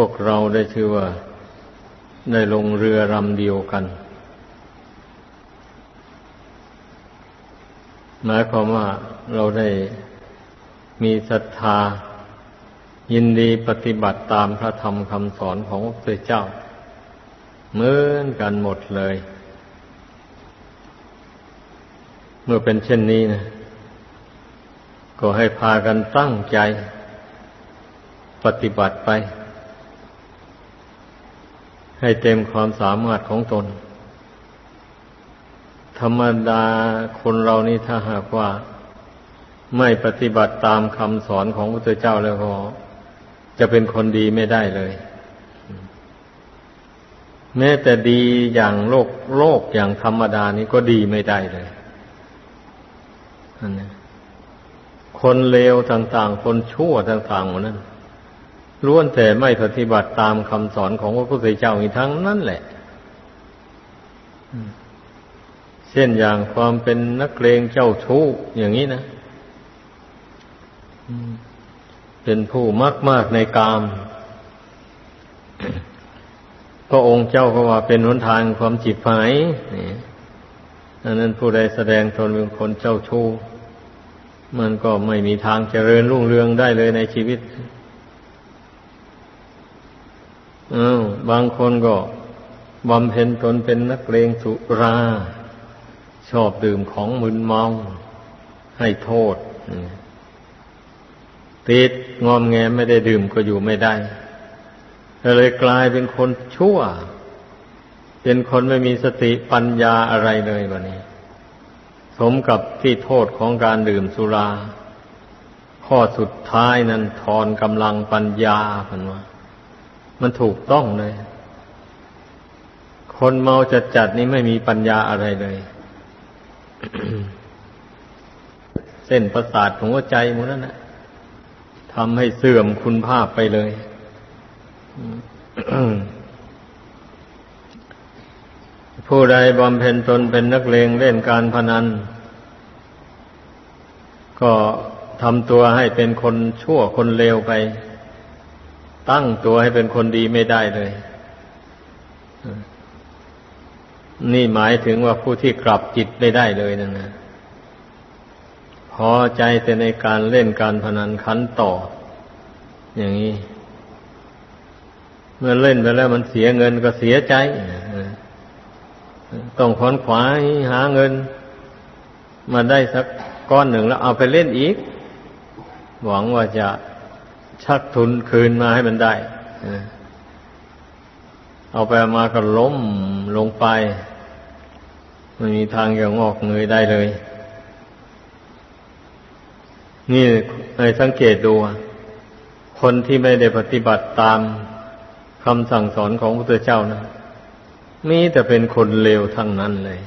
วกเราได้ชื่อว่า ได้ลงเรือลำเดียวกัน หมายความว่าเราได้มีศรัทธา ยินดีปฏิบัติตามพระธรรมคำสอนของพระพุทธเจ้า เหมือนกันหมดเลย เมื่อเป็นเช่นนี้นะก็ให้พากันตั้งใจ ปฏิบัติไป ให้เต็มความสามารถของตน ธรรมดาคนเรานี่ถ้าหากว่า ไม่ปฏิบัติตามคำสอนของพระพุทธเจ้าแล้วก็จะเป็นคนดีไม่ได้เลย แม้แต่ดีอย่างโลกโลกอย่างธรรมดานี้ก็ดีไม่ได้เลยคนเลวต่าง ๆ คนชั่วต่างๆหมดนั้น ล้วนแต่ไม่ปฏิบัติตามคำสอนของพระพุทธเจ้าอีกทั้งนั้นแหละเช่นอย่างความเป็นนักเลงเจ้าชู้อย่างนี้นะเป็นผู้มากมากในกาม พระองค์เจ้าก็ว่าเป็นหนทางความจิตหายนี่อันนั้นผู้ใดแสดงตนเป็นคนเจ้าชู้มันก็ไม่มีทางเจริญรุ่งเรืองได้เลยในชีวิต บางคนก็บำเพ็ญตนเป็นนักเลงสุรา ชอบดื่มของมึนเมา ให้โทษ ติดงอมแงไม่ได้ดื่มก็อยู่ไม่ได้ก็เลยกลายเป็นคนชั่ว เป็นคนไม่มีสติปัญญาอะไรเลยวันนี้ สมกับที่โทษของการดื่มสุรา ข้อสุดท้ายนั้นทอนกำลังปัญญาพันว่า มันถูกต้องเลย คนเมาจัดจัดนี่ไม่มีปัญญาอะไรเลย เส้นประสาทของหัวใจหมดนั่นนะทำให้เสื่อมคุณภาพไปเลยผู้ใดบำเพ็ญตนเป็นนักเลงเล่นการพนัน ก็ทำตัวให้เป็นคนชั่วคนเลวไป ตั้งตัวให้เป็นคนดีไม่ได้เลย นี่หมายถึงว่าผู้ที่กลับจิตไม่ได้เลยนั่นนะพอใจแต่ในการเล่นการพนันขันต่อ อย่างนี้ เมื่อเล่นไปแล้วมันเสียเงินก็เสียใจ ต้องขอนขวายหาเงิน มาได้สักก้อนหนึ่งแล้วเอาไปเล่นอีก หวังว่าจะ ชักทุนคืนมาให้มันได้เอาไปมาก็ล้มลงไป ไม่มีทางอย่างงอกเงยได้เลย นี่ให้สังเกตดู คนที่ไม่ได้ปฏิบัติตามคำสั่งสอนของพระพุทธเจ้านะมีแต่เป็นคนเลวทั้งนั้นเลย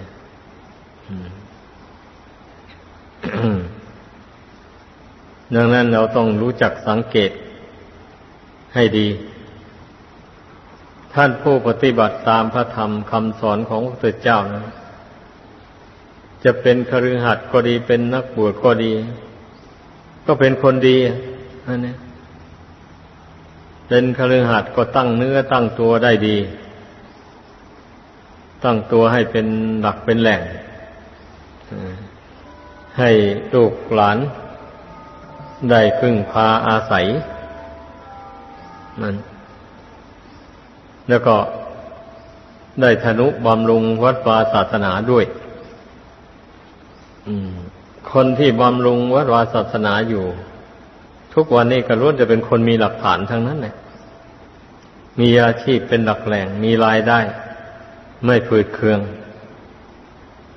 ดังนั้นเราต้องรู้จักสังเกต ให้ดี ท่านผู้ปฏิบัติตามพระธรรมคำสอนของพระพุทธเจ้านะจะเป็นคฤหัสถ์ก็ดีเป็นนักบวชก็ดี ก็เป็นคนดีอันนี้เป็นคฤหัสถ์ก็ตั้งเนื้อตั้งตัวได้ดี ตั้งตัวให้เป็นหลักเป็นแหล่งให้ลูกหลาน ได้พึ่งพาอาศัย นั่นแล้วก็ได้ธนุบำรุงวัดวาศาสนาด้วยคนที่บำรุงวัดวาศาสนาอยู่ ทุกวันนี้ก็ล้วนจะเป็นคนมีหลักฐานทั้งนั้นเลยมีอาชีพเป็นหลักแหล่ง มีรายได้ ไม่ฝืดเคือง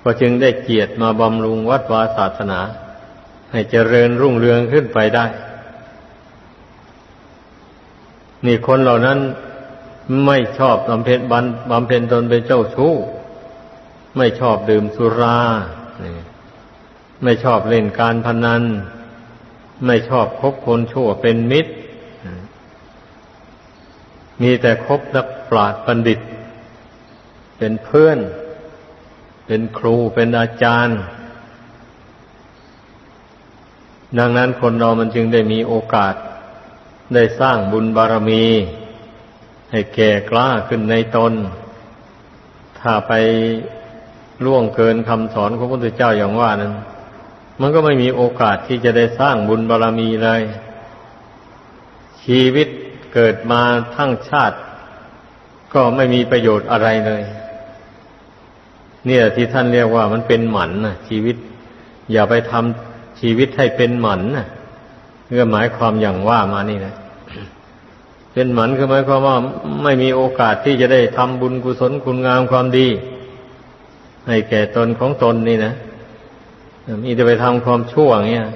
ก็จึงได้เกียรติมาบำรุงวัดวาศาสนา ให้เจริญรุ่งเรืองขึ้นไปได้ นี่คนเหล่านั้นไม่ชอบบำเพ็ญบำเพ็ญตนเป็นเจ้าชู้ ไม่ชอบดื่มสุราไม่ชอบเล่นการพนัน ไม่ชอบคบคนชั่วเป็นมิตร มีแต่คบนักปราชญ์บัณฑิต เป็นเพื่อน เป็นครูเป็นอาจารย์ ดังนั้นคนเรามันจึงได้มีโอกาส ได้สร้างบุญบารมี ให้แก่กล้าขึ้นในตน ถ้าไปล่วงเกินคำสอนของพระพุทธเจ้าอย่างว่านั้น มันก็ไม่มีโอกาสที่จะได้สร้างบุญบารมีเลย ชีวิตเกิดมาทั้งชาติ ก็ไม่มีประโยชน์อะไรเลย เนี่ยที่ท่านเรียกว่ามันเป็นหมันนะชีวิต อย่าไปทำชีวิตให้เป็นหมันนะ เพื่อหมายความอย่างว่ามานี่นะเป็นหมันคือหมายความว่าไม่มีโอกาสที่จะได้ทำบุญกุศลคุณงามความดี ให้แก่ตนของตนนี่นะมีแต่ไปทำความชั่วอย่างเงี้ย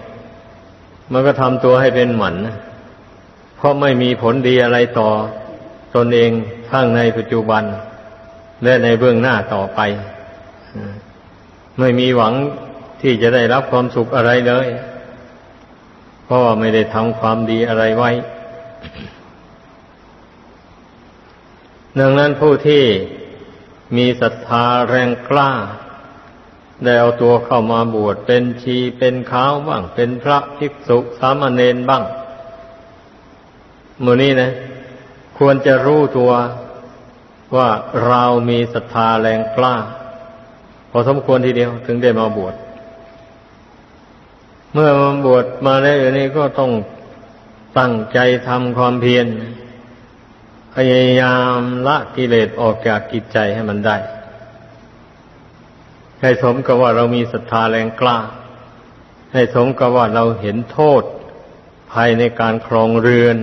มันก็ทำตัวให้เป็นหมันนะเพราะไม่มีผลดีอะไรต่อตนเองข้างในปัจจุบัน และในเบื้องหน้าต่อไป ไม่มีหวังที่จะได้รับความสุขอะไรเลย พราะว่าไม่ได้ทำความดีอะไรไว้ ดังนั้นผู้ที่มีศรัทธาแรงกล้า ได้เอาตัวเข้ามาบวชเป็นชีเป็นข้าวบ้าง เป็นพระภิกษุสามเณรบ้างมือนี้นะ ควรจะรู้ตัวว่าเรามีศรัทธาแรงกล้า พอสมควรทีเดียวถึงได้มาบวช เมื่อมาบวชมาแล้วอย่างนี้ก็ต้องตั้งใจทำความเพียรพยายามละกิเลสออกจากกิจใจให้มันได้ ให้สมกับว่าเรามีศรัทธาแรงกล้า ให้สมกับว่าเราเห็นโทษภายในการครองเรือน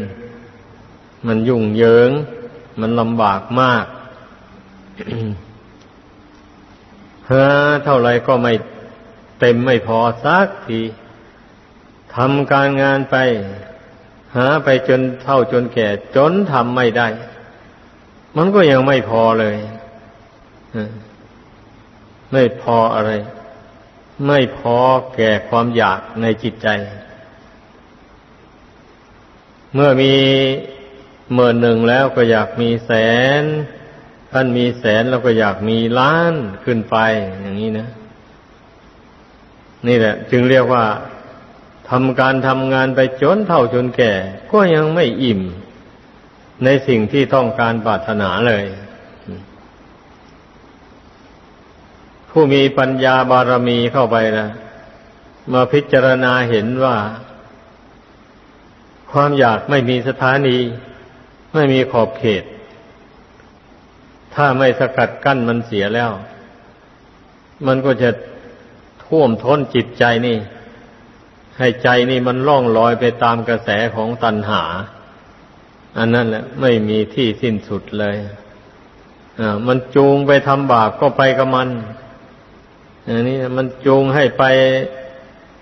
มันยุ่งเหยิง มันลำบากมากเฮ้อเท่าไรก็ไม่เต็มไม่พอสักที ทำการงานไป หาไปจนเท่าจนแก่ จนทำไม่ได้ มันก็ยังไม่พอเลยไม่พออะไร ไม่พอแก่ความอยากในจิตใจ เมื่อมีเมื่อหนึ่งแล้วก็อยากมีแสนท่านมีแสนแล้วก็อยากมีล้านขึ้นไป อย่างนี้นะ นี่แหละ จึงเรียกว่า ทำการทำงานไปจนเท่าจนแก่ ก็ยังไม่อิ่ม ในสิ่งที่ต้องการปรารถนาเลย ผู้มีปัญญาบารมีเข้าไปนะมาพิจารณาเห็นว่า ความอยากไม่มีสถานี ไม่มีขอบเขต ถ้าไม่สกัดกั้นมันเสียแล้ว มันก็จะท่วมท้นจิตใจนี่ ให้ใจนี่มันล่องลอยไปตามกระแสของตัณหา อันนั้นแหละไม่มีที่สิ้นสุดเลยอ่ามันจูงไปทำบาปก็ไปกับมันอันนี้มันจูงให้ไป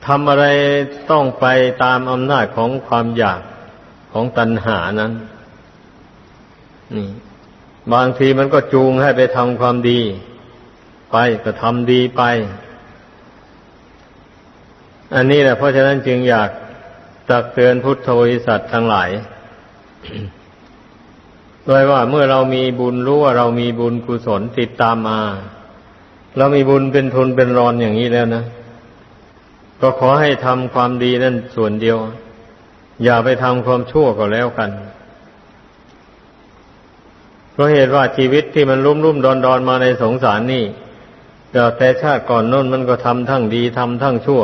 ทำอะไรต้องไปตามอำนาจของความอยากของตัณหานั้น นี่ บางทีมันก็จูงให้ไปทำความดี ไปก็ทำดีไป อันนี้แหละเพราะฉะนั้นจึงอยากตักเตือนพุทธบริษัททั้งหลายโดยว่าเมื่อเรามีบุญรู้ว่าเรามีบุญกุศลติดตามมา เรามีบุญเป็นทุนเป็นรอนอย่างนี้แล้วนะ ก็ขอให้ทำความดีนั่นส่วนเดียว อย่าไปทำความชั่วก็แล้วกันเพราะเหตุว่าชีวิตที่มันรุ่มรุ่มดอนดอนมาในสงสารนี่แต่ชาติก่อนน้นมันก็ทำทั้งดีทำทั้งชั่ว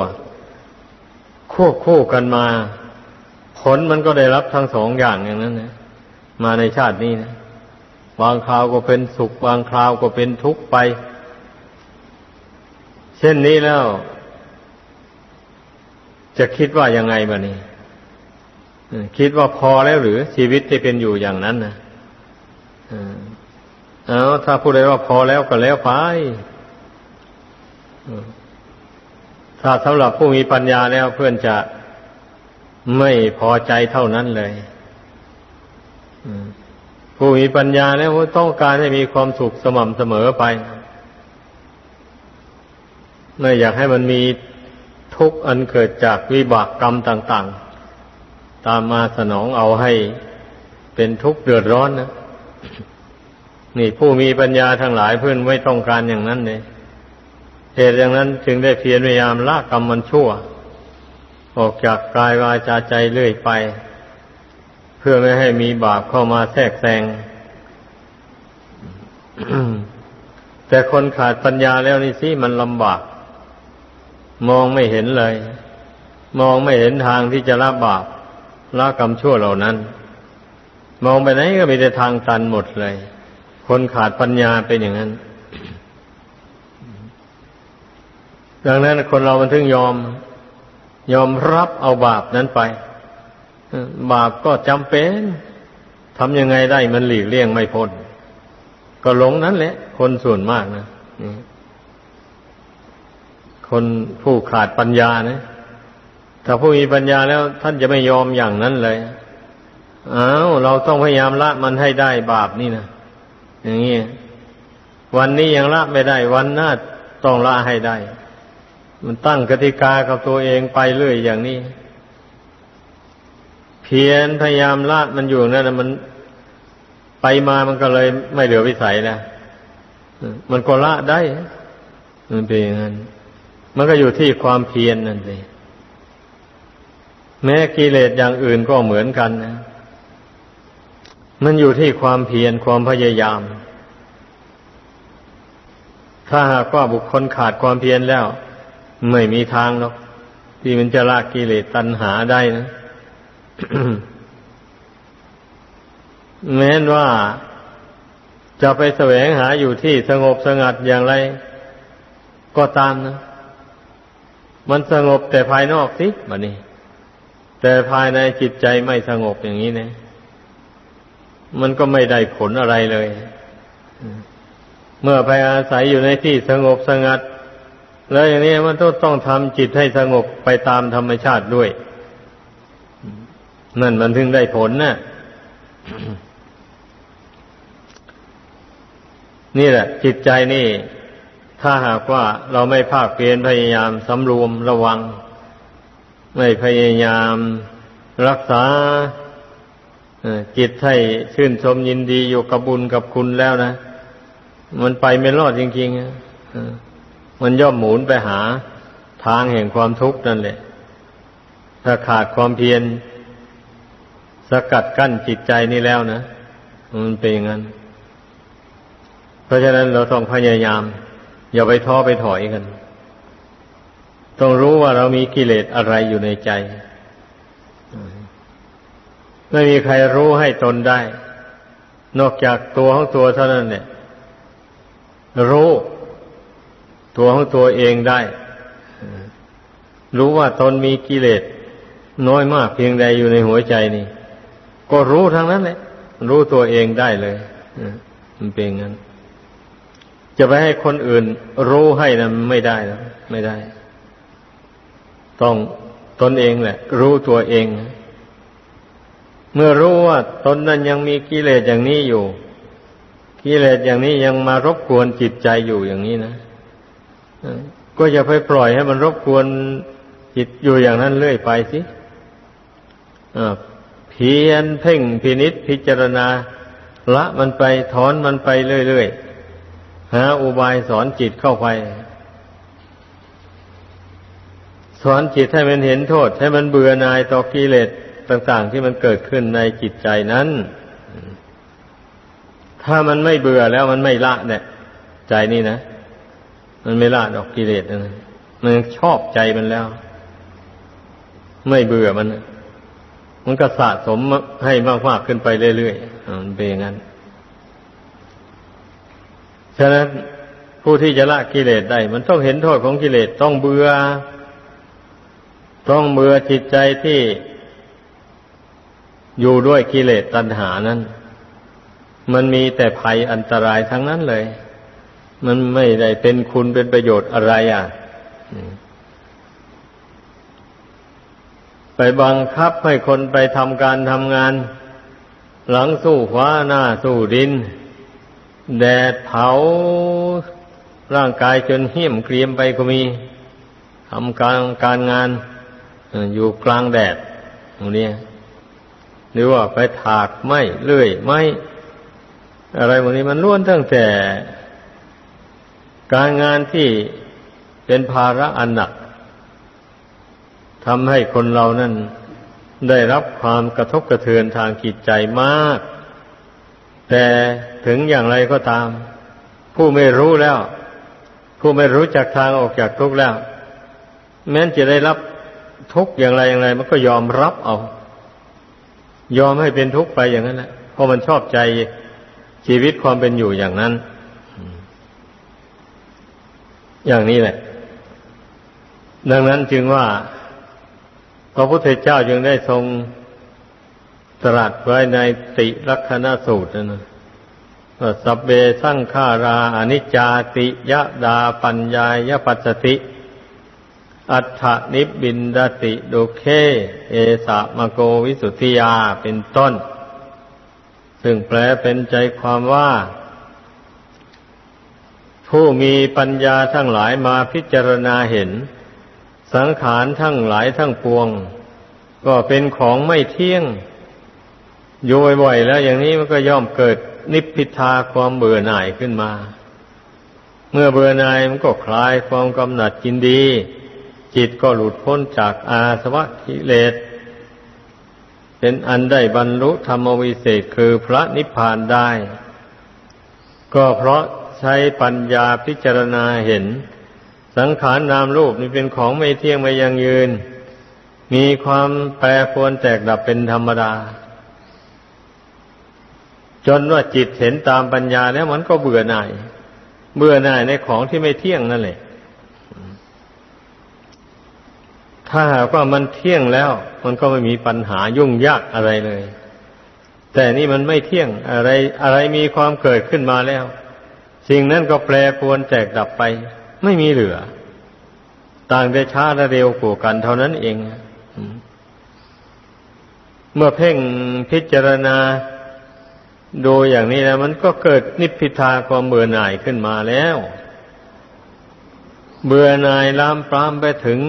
ควบคู่กันมา ผลมันก็ได้รับทั้งสองอย่างอย่างนั้นนะมาในชาตินี้นะบางคราวก็เป็นสุข บางคราวก็เป็นทุกข์ไป เช่นนี้แล้ว จะคิดว่ายังไงบ้านี้คิดว่าพอแล้วหรือ ชีวิตที่เป็นอยู่อย่างนั้นนะเอาถ้าพูดได้ว่าพอแล้วก็แล้วไป ถ้าสำหรับผู้มีปัญญาแล้วเพื่อนจะไม่พอใจเท่านั้นเลยผู้มีปัญญาแล้วต้องการให้มีความสุขสม่ำเสมอไปไม่อยากให้มันมีทุกข์อันเกิดจากวิบากกรรมต่าง ๆ ตามมาสนองเอาให้เป็นทุกข์เดือดร้อนนะนี่ผู้มีปัญญาทั้งหลายเพื่อนไม่ต้องการอย่างนั้นเลย เหตุอย่างนั้นจึงได้เพียรพยายามละกรรมมันชั่ว ออกจากกายวาจาใจเรื่อยไป เพื่อไม่ให้มีบาปเข้ามาแทรกแซงแต่คนขาดปัญญาแล้วนี่สิมันลำบาก มองไม่เห็นเลย มองไม่เห็นทางที่จะละบาปละกรรมชั่วเหล่านั้น มองไปไหนก็มีแต่ทางตันหมดเลย คนขาดปัญญาเป็นอย่างนั้น ดังนั้นคนเรามันถึงยอม ยอมรับเอาบาปนั้นไป บาปก็จำเป็นทำยังไงได้มันหลีกเลี่ยงไม่พ้นก็หลงนั้นแหละ คนส่วนมากนะคนผู้ขาดปัญญานะถ้าผู้มีปัญญาแล้วท่านจะไม่ยอมอย่างนั้นเลยอ้าวเราต้องพยายามละมันให้ได้บาปนี่นะอย่างนี้วันนี้ยังละไม่ได้ วันหน้าต้องละให้ได้ มันตั้งกติกากับตัวเองไปเรื่อยอย่างนี้ เพียรพยายามละมันอยู่นั่นนะมันไปมามันก็เลยไม่เหลือวิสัยแล้วมันก็ละได้ มันเป็นอย่างนั้น มันก็อยู่ที่ความเพียรนนั่นเองแม้กิเลสอย่างอื่นก็เหมือนกันนะ มันอยู่ที่ความเพียรความพยายาม ถ้าหากว่าบุคคลขาดความเพียรแล้ว ไม่มีทางหรอก ที่มันจะละกิเลสตัณหาได้นะ แม้นว่าจะไปแสวงหาอยู่ที่สงบสงัดอย่างไร ก็ตามนะ มันสงบแต่ภายนอกสิบันนี้ แต่ภายในจิตใจไม่สงบอย่างนี้นะ มันก็ไม่ได้ผลอะไรเลย เมื่อไปอาศัยอยู่ในที่สงบสงัด แล้วอย่างนี้มันต้องต้องทำจิตให้สงบไปตามธรรมชาติด้วย นั่นมันถึงได้ผลนะ่ะนี่แหละ จิตใจนี่ ถ้าหากว่าเราไม่ภาคเพียรพยายามสำรวมระวัง ไม่พยายามรักษาจิตให้ชื่นชมยินดีอยู่กับบุญกับคุณแล้วนะ มันไปไม่รอดจริงๆ มันย่อมหมุนไปหาทางแห่งความทุกข์นั่นแหละ ถ้าขาดความเพียรสกัดกั้นจิตใจนี่แล้วนะ มันเป็นอย่างนั้น เพราะฉะนั้นเราต้องพยายาม อย่าไปท้อไปถอยกัน ต้องรู้ว่าเรามีกิเลสอะไรอยู่ในใจ ไม่มีใครรู้ให้ตนได้ นอกจากตัวของตัวเท่านั้นเนี่ย รู้ ตัวของตัวเองได้ รู้ว่าตนมีกิเลสน้อยมากเพียงใดอยู่ในหัวใจนี่ ก็รู้ทั้งนั้นแหละ รู้ตัวเองได้เลยมันเป็นงั้น จะไปให้คนอื่น รู้ให้นะไม่ได้แล้วไม่ได้ ต้องตนเองแหละ รู้ตัวเอง เมื่อรู้ว่าตนนั้นยังมีกิเลสอย่างนี้อยู่กิเลสอย่างนี้ยังมารบกวนจิตใจอยู่อย่างนี้นะ ก็อย่าไปปล่อยให้มันรบกวนจิตอยู่อย่างนั้นเรื่อยไปสิเพียนเพ่งพินิษพิจารณา ละมันไปถอนมันไปเรื่อยๆหาอุบายสอนจิตเข้าไป สอนจิตให้มันเห็นโทษ ให้มันเบื่อหน่ายต่อกิเลสต่างๆ ที่มันเกิดขึ้นในจิตใจนั้น ถ้ามันไม่เบื่อแล้วมันไม่ละเนี่ย ใจนี่นะ มันไม่ละดอกกิเลสนะมันชอบใจมันแล้ว ไม่เบื่อมัน มันก็สะสมให้มากๆขึ้นไปเรื่อยๆมันเป็นอย่างนั้น ฉะนั้นผู้ที่จะละกิเลสได้ มันต้องเห็นโทษของกิเลสต้องเบื่อ ต้องเบื่อจิตใจที่อยู่ด้วยกิเลสตัณหานั้น มันมีแต่ภัยอันตรายทั้งนั้นเลย มันไม่ได้เป็นคุณเป็นประโยชน์อะไรอะไปบังคับให้คนไปทำการทำงาน หลังสู้ฟ้าหน้าสู้ดิน แดดเผาร่างกายจนเหี้ยมเกรียมไปก็มีทำการการงาน อยู่กลางแดดตรงนี้หรือว่าไปถากไม้เลื่อยไม้อะไรพวกนี้มันล้วนตั้งแต่ การงานที่เป็นภาระอันหนักทำให้คนเรานั้น ได้รับความกระทบกระเทือนทางจิตใจมาก แต่ถึงอย่างไรก็ตาม ผู้ไม่รู้แล้ว ผู้ไม่รู้จักทางออกจากทุกข์แล้ว แม้นจะได้รับทุกข์อย่างไรอย่างไร มันก็ยอมรับเอา ยอมให้เป็นทุกข์ไปอย่างนั้นแหละเพราะมันชอบใจชีวิตความเป็นอยู่อย่างนั้น อย่างนี้แหละ ดังนั้นจึงว่า พระพุทธเจ้าจึงได้ทรงตรัสไว้ในติลักษณสูตรนั่นะว่าสัพเบสังขาราอนิจจาติยะดาปัญญายปัสสติ อัฏฐนิบินดติโดเค เอสะมะโกวิสุทธิยาเป็นต้น ซึ่งแปลเป็นใจความว่า ผู้มีปัญญาทั้งหลายมาพิจารณาเห็น สังขารทั้งหลายทั้งปวง ก็เป็นของไม่เที่ยงอยู่บ่อยแล้วอย่างนี้มันก็ย่อมเกิดนิพพิทาความเบื่อหน่ายขึ้นมา เมื่อเบื่อหน่ายมันก็คลายความกำหนัดกินดี จิตก็หลุดพ้นจากอาสวะกิเลส เป็นอันได้บรรลุธรรมวิเศษคือพระนิพพานได้ ก็เพราะ ใช้ปัญญาพิจารณาเห็น สังขารนามรูปนี่เป็นของไม่เที่ยงไม่ยังยืน มีความแปรปรวนแตกดับเป็นธรรมดา จนว่าจิตเห็นตามปัญญาแล้วมันก็เบื่อหน่าย เบื่อหน่ายในของที่ไม่เที่ยงนั่นแหละ ถ้าหากว่ามันเที่ยงแล้ว มันก็ไม่มีปัญหายุ่งยากอะไรเลยแต่นี่มันไม่เที่ยงอะไรอะไรมีความเกิดขึ้นมาแล้ว สิ่งนั้นก็แปรปรวนแตกดับไป ไม่มีเหลือ ต่างได้ช้าและเร็วกว่ากันเท่านั้นเอง เมื่อเพ่งพิจารณาดูอย่างนี้แล้วมันก็เกิดนิพพิทาความเบื่อหน่ายขึ้นมาแล้ว เบื่อหน่ายลามปรามไปถึง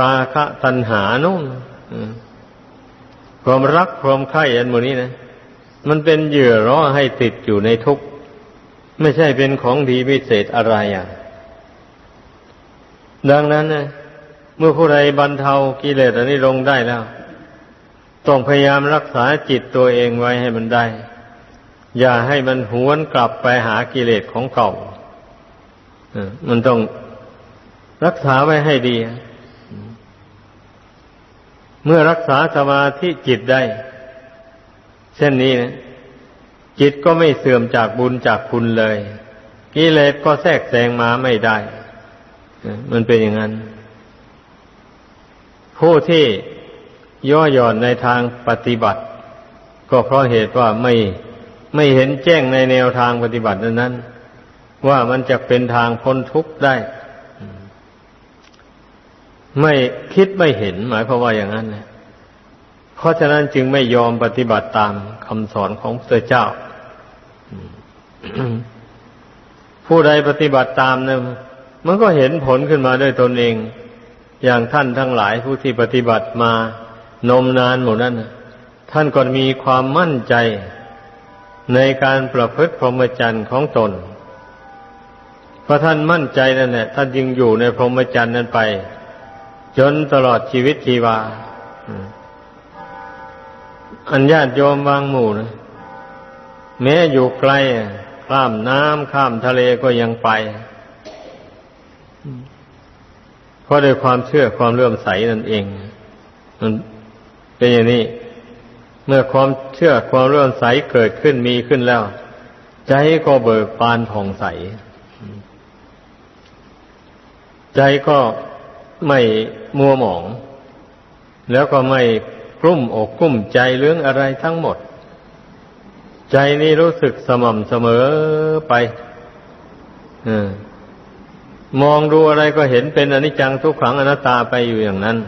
ราคะตัณหานู่นความรักความใคร่อันโมนี้นะ มันเป็นเหยื่อร้อให้ติดอยู่ในทุกข์ ไม่ใช่เป็นของดีพิเศษอะไรอะ ดังนั้นนะเมื่อผู้ใดบรรเทากิเลสอันนี้ลงได้แล้ว ต้องพยายามรักษาจิตตัวเองไว้ให้มันได้ อย่าให้มันหวนกลับไปหากิเลสของเก่ามันต้องรักษาไว้ให้ดี เมื่อรักษาสมาธิจิตได้ เช่นนี้นะ จิตก็ไม่เสื่อมจากบุญจากคุณเลยกิเลสก็แทรกแซงมาไม่ได้ มันเป็นอย่างนั้น ผู้ที่ย่อหย่อนในทางปฏิบัติ ก็เพราะเหตุว่าไม่ไม่เห็นแจ้งในแนวทางปฏิบัตินั้น ว่ามันจะเป็นทางพ้นทุกข์ได้ ไม่คิดไม่เห็นหมายความว่าอย่างนั้นนะเพราะฉะนั้นจึงไม่ยอมปฏิบัติตามคำสอนของพระเจ้า ผู้ใดปฏิบัติตามเนี่ยมันก็เห็นผลขึ้นมาด้วยตนเอง อย่างท่านทั้งหลายผู้ที่ปฏิบัติมานมนานหมดนั้นท่านก็มีความมั่นใจในการประพฤติพรหมจรรย์ของตน เพราะท่านมั่นใจนั่นแหละท่านจึงอยู่ในพรหมจรรย์นั้นไป จนตลอดชีวิตชีวา อันญาติโยมบางหมู่นะแม้อยู่ไกล ข้ามน้ำข้ามทะเลก็ยังไปเพราะด้วยความเชื่อความเลื่อมใสนั่นเองมันเป็นอย่างนี้ เมื่อความเชื่อความเลื่อมใสเกิดขึ้นมีขึ้นแล้ว ใจก็เบิกบานผ่องใส ใจก็ไม่มัวหมอง แล้วก็ไม่กลุ้มอกกลุ้มใจเรื่องอะไรทั้งหมด ใจนี่รู้สึกสม่ำเสมอไปอมองดูอะไรก็เห็นเป็นอนิจจังทุกขังอนัตตาไปอยู่อย่างนั้น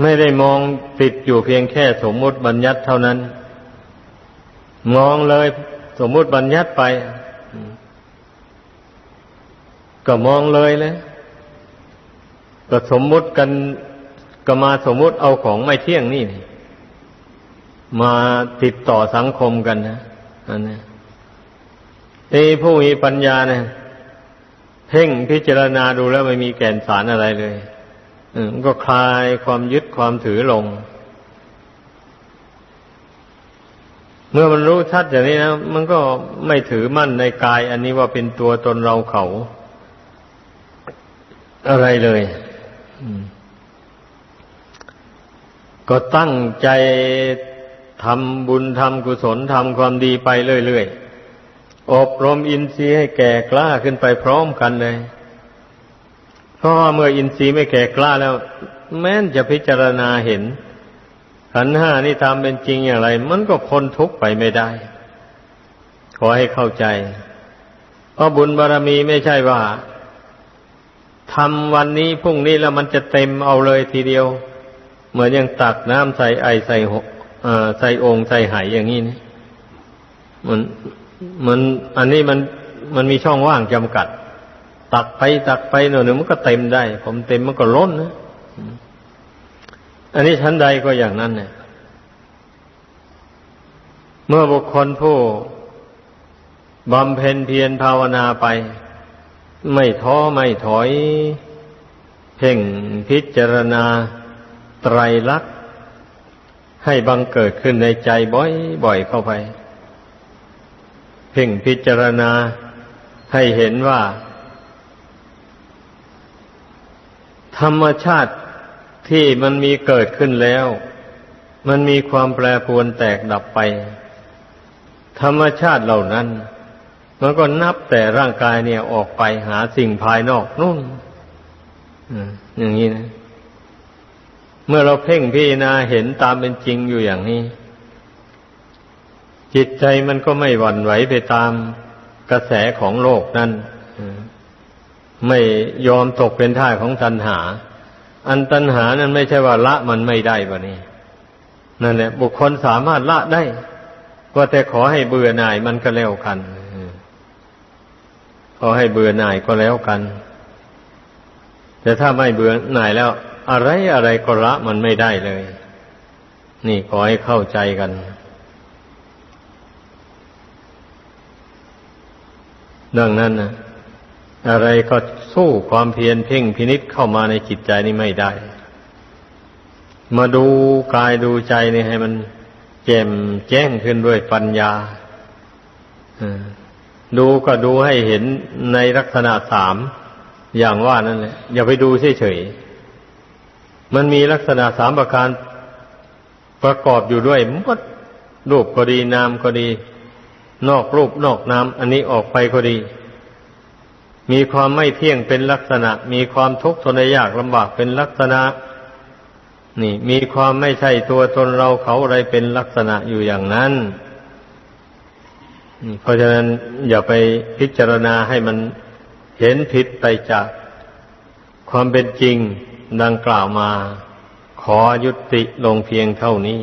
ไม่ได้มองติดอยู่เพียงแค่สมมุติบัญญัติเท่านั้น มองเลยสมมุติบัญญัติไป ก็มองเลยเลยก็สมมุติกันก็มาสมมุติเอาของไม่เที่ยงนี่ มาติดต่อสังคมกันนะอันนี้ที่ผู้มีปัญญาเนี่ยเพ่งพิจารณาดูแล้วไม่มีแก่นสารอะไรเลยมันก็คลายความยึดความถือลง เมื่อมันรู้ชัดอย่างนี้นะมันก็ไม่ถือมั่นในกาย อันนี้ว่าเป็นตัวตนเราเขาอะไรเลยก็ตั้งใจ ทำบุญทำกุศลทำความดีไปเรื่อยๆ อบรมอินทรีย์ให้แก่กล้าขึ้นไปพร้อมกันเลย เพราะเมื่ออินทรีย์ไม่แก่กล้าแล้ว แม้นจะพิจารณาเห็น ขันห้านี่ตามเป็นจริงอย่างไร มันก็พ้นทุกข์ไปไม่ได้ ขอให้เข้าใจ เพราะบุญบารรมีไม่ใช่ว่าทำวันนี้พรุ่งนี้แล้วมันจะเต็มเอาเลยทีเดียว เหมือนอย่างตักน้ำใส่ไอใส่หเอ่อ ใส่องค์ใส่ไหอย่างนี้นี่มันมันอันนี้มันมันมีช่องว่างจำกัด ตักไปตักไปหน่อยหนึ่งมันก็เต็มได้ ผมเต็มมันก็ล้นนะอันนี้ชั้นใดก็อย่างนั้นเนี่ย เมื่อบุคคลผู้บำเพ็ญเพียรภาวนาไป ไม่ท้อไม่ถอย เพ่งพิจารณาไตรลักษณ ให้บังเกิดขึ้นในใจบ่อยๆเข้าไป เพ่งพิจารณาให้เห็นว่า ธรรมชาติที่มันมีเกิดขึ้นแล้ว มันมีความแปรปรวนแตกดับไป ธรรมชาติเหล่านั้น มันก็นับแต่ร่างกายเนี่ยออกไปหาสิ่งภายนอกนู่นอย่างนี้นะ เมื่อเราเพ่งพิจารณาเห็นตามเป็นจริงอยู่อย่างนี้ จิตใจมันก็ไม่หวั่นไหวไปตามกระแสของโลกนั้นไม่ยอมตกเป็นท่าของตัณหา อันตัณหานั้นไม่ใช่ว่าละมันไม่ได้บะนี่นั่นแหละ บุคคลสามารถละได้ ก็แต่ขอให้เบื่อหน่ายมันก็แล้วกันขอให้เบื่อหน่ายก็แล้วกัน แต่ถ้าไม่เบื่อหน่ายแล้ว อะไรอะไรก็ละมันไม่ได้เลย นี่ขอให้เข้าใจกัน ดังนั้นนะอะไรก็สู้ความเพียรเพ่งพินิษเข้ามาในจิตใจนี่ไม่ได้ มาดูกายดูใจนี่ให้มันแจ่มแจ้งขึ้นด้วยปัญญาดูก็ดูให้เห็นในลักษณะสามอย่างว่านั่นแหละ อย่าไปดูเฉยๆ มันมีลักษณะสามประการประกอบอยู่ด้วยมดรูปก็ดีนามก็ดี นอกรูปนอกนามอันนี้ออกไปก็ดี มีความไม่เที่ยงเป็นลักษณะ มีความทุกข์ทนยากลำบากเป็นลักษณะ นี่ มีความไม่ใช่ตัวตนเราเขาอะไรเป็นลักษณะอยู่อย่างนั้นเพราะฉะนั้นอย่าไปพิจารณาให้มันเห็นผิดไปจากความเป็นจริง ดังกล่าวมา ขอยุติลงเพียงเท่านี้